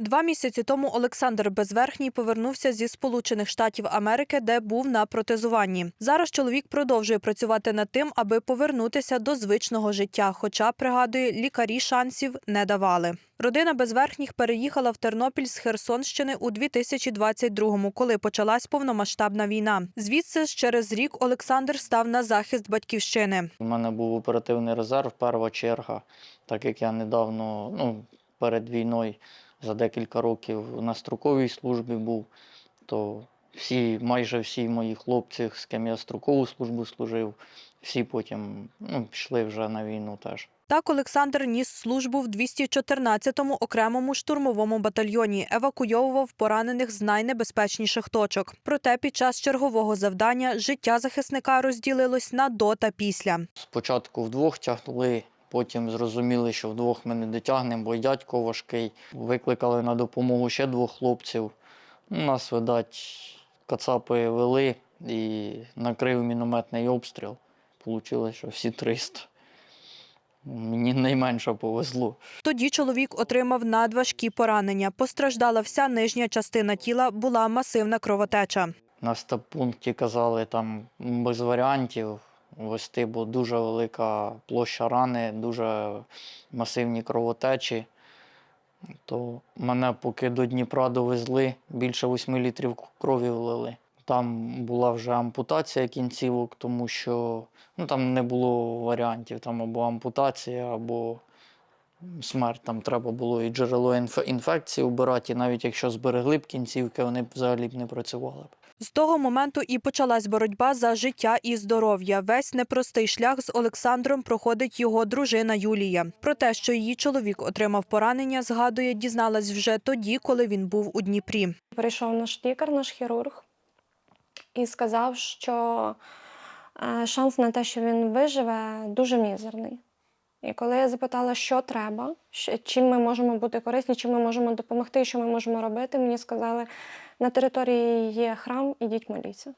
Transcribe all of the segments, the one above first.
Два місяці тому Олександр Безверхній повернувся зі Сполучених Штатів Америки, де був на протезуванні. Зараз чоловік продовжує працювати над тим, аби повернутися до звичного життя. Хоча пригадує, лікарі шансів не давали. Родина безверхніх переїхала в Тернопіль з Херсонщини у 2022-му, коли почалась повномасштабна війна. Звідси ж через рік Олександр став на захист батьківщини. У мене був оперативний резерв, перша черга, так як я недавно, ну, перед війною за декілька років на строковій службі був, то всі, майже всі мої хлопці, з ким я строкову службу служив, всі потім ну, пішли вже на війну теж. Так Олександр ніс службу в 214-му окремому штурмовому батальйоні, евакуйовував поранених з найнебезпечніших точок. Проте під час чергового завдання життя захисника розділилось на до та після. Спочатку вдвох тягнули, потім зрозуміли, що вдвох ми не дотягнемо, бо й дядько важкий. Викликали на допомогу ще двох хлопців. Ну, Нас, видать, кацапи вели і накрив мінометний обстріл. Получилось, що всі 300. Мені найменше повезло. Тоді чоловік отримав надважкі поранення. Постраждала вся нижня частина тіла, була масивна кровотеча. На стаб-пункті казали, там без варіантів вести, бо дуже велика площа рани, дуже масивні кровотечі. То мене поки до Дніпра довезли, більше 8 літрів крові влили. Там була вже ампутація кінцівок, тому що ну, там не було варіантів. Там або ампутація, або смерть. Там треба було і джерело інфе- інфекції вбирати, і навіть якщо зберегли б кінцівки, вони б взагалі б не працювали б. З того моменту і почалась боротьба за життя і здоров'я. Весь непростий шлях з Олександром проходить його дружина Юлія. Про те, що її чоловік отримав поранення, згадує, дізналась вже тоді, коли він був у Дніпрі. Прийшов наш лікар, наш хірург, і сказав, що е, шанс на те, що він виживе, дуже мізерний. І коли я запитала, що треба, чим ми можемо бути корисні, чим ми можемо допомогти, що ми можемо робити, мені сказали, на території є храм, ідіть моліться.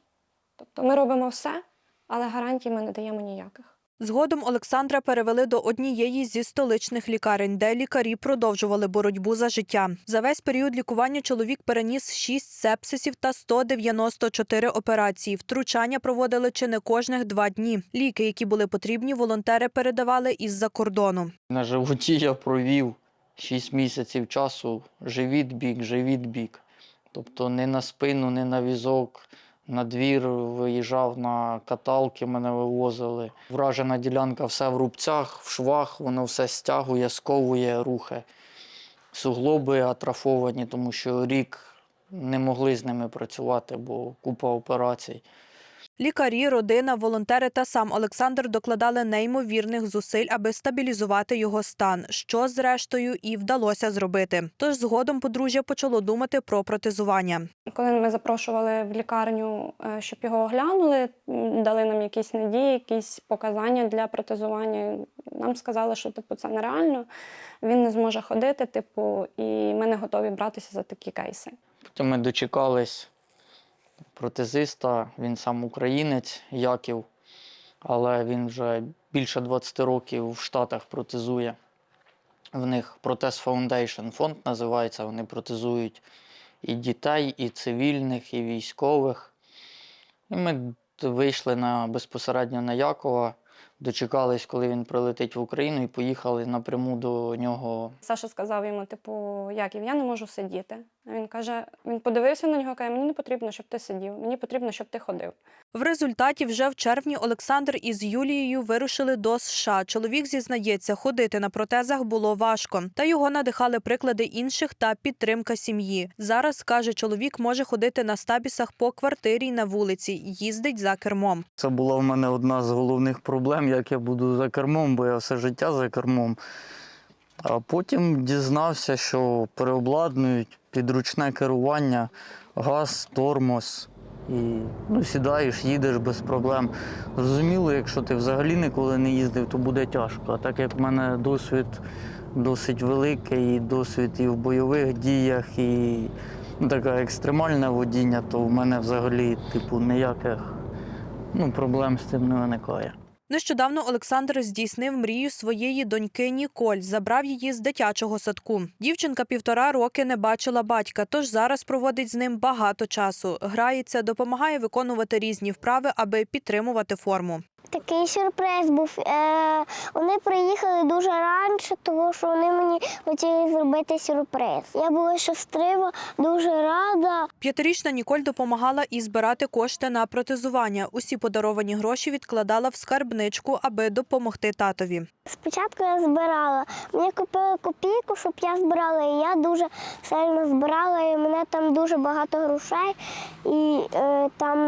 Тобто ми робимо все, але гарантій ми не даємо ніяких. Згодом Олександра перевели до однієї зі столичних лікарень, де лікарі продовжували боротьбу за життя. За весь період лікування чоловік переніс 6 сепсисів та 194 операції. Втручання проводили чи не кожних два дні. Ліки, які були потрібні, волонтери передавали із-за кордону. На животі я провів 6 місяців часу, живіт бік, живіт бік. Тобто не на спину, не на візок. На двір виїжджав на каталки, мене вивозили. Вражена ділянка все в рубцях, в швах, воно все стягує, сковує рухи. Суглоби атрафовані, тому що рік не могли з ними працювати, бо купа операцій. Лікарі, родина, волонтери та сам Олександр докладали неймовірних зусиль, аби стабілізувати його стан, що зрештою і вдалося зробити. Тож згодом подружжя почало думати про протезування. Коли ми запрошували в лікарню, е, щоб його оглянули, дали нам якісь надії, якісь показання для протезування. Нам сказали, що типу це нереально, він не зможе ходити, типу, і ми не готові братися за такі кейси. Потім ми дочекались протезиста, він сам українець, Яків, але він вже більше 20 років в Штатах протезує. В них Протез Foundation фонд називається. Вони протезують і дітей, і цивільних, і військових. І ми вийшли на, безпосередньо на Якова, дочекались, коли він прилетить в Україну, і поїхали напряму до нього Саша сказав йому, типу, Яків, я не можу сидіти. Він каже: він подивився на нього, каже, мені не потрібно, щоб ти сидів, мені потрібно, щоб ти ходив. В результаті вже в червні Олександр із Юлією вирушили до США. Чоловік зізнається, ходити на протезах було важко, та його надихали приклади інших та підтримка сім'ї. Зараз каже, чоловік може ходити на стабісах по квартирі й на вулиці, їздить за кермом. Це була в мене одна з головних проблем, як я буду за кермом, бо я все життя за кермом. А потім дізнався, що переобладнують підручне керування, газ, тормоз. І ну, сідаєш, їдеш без проблем. Зрозуміло, якщо ти взагалі ніколи не їздив, то буде тяжко. А так як в мене досвід досить великий, і досвід і в бойових діях, і ну, таке екстремальне водіння, то в мене взагалі типу ніяких ну, проблем з цим не виникає. Нещодавно Олександр здійснив мрію своєї доньки Ніколь, забрав її з дитячого садку. Дівчинка півтора роки не бачила батька, тож зараз проводить з ним багато часу. Грається, допомагає виконувати різні вправи, аби підтримувати форму. Такий сюрприз був. Е, вони приїхали дуже раніше, тому що вони мені хотіли зробити сюрприз. Я була щаслива, дуже рада. П'ятирічна Ніколь допомагала і збирати кошти на протезування. Усі подаровані гроші відкладала в скарбничку, аби допомогти татові. Спочатку я збирала. Мені купили копійку, щоб я збирала, і я дуже сильно збирала, і мене там дуже багато грошей. І е, там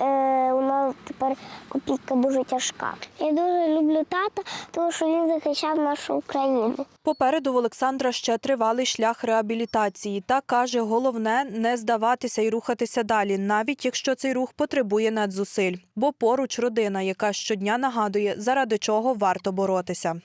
е, у нас тепер копійка дуже тяжка. Я дуже люблю тата, тому що він захищав нашу Україну. Попереду в Олександра ще тривалий шлях реабілітації. Та каже, головне не здаватися і рухатися далі, навіть якщо цей рух потребує надзусиль. Бо поруч родина, яка щодня нагадує, заради чого варто боротися.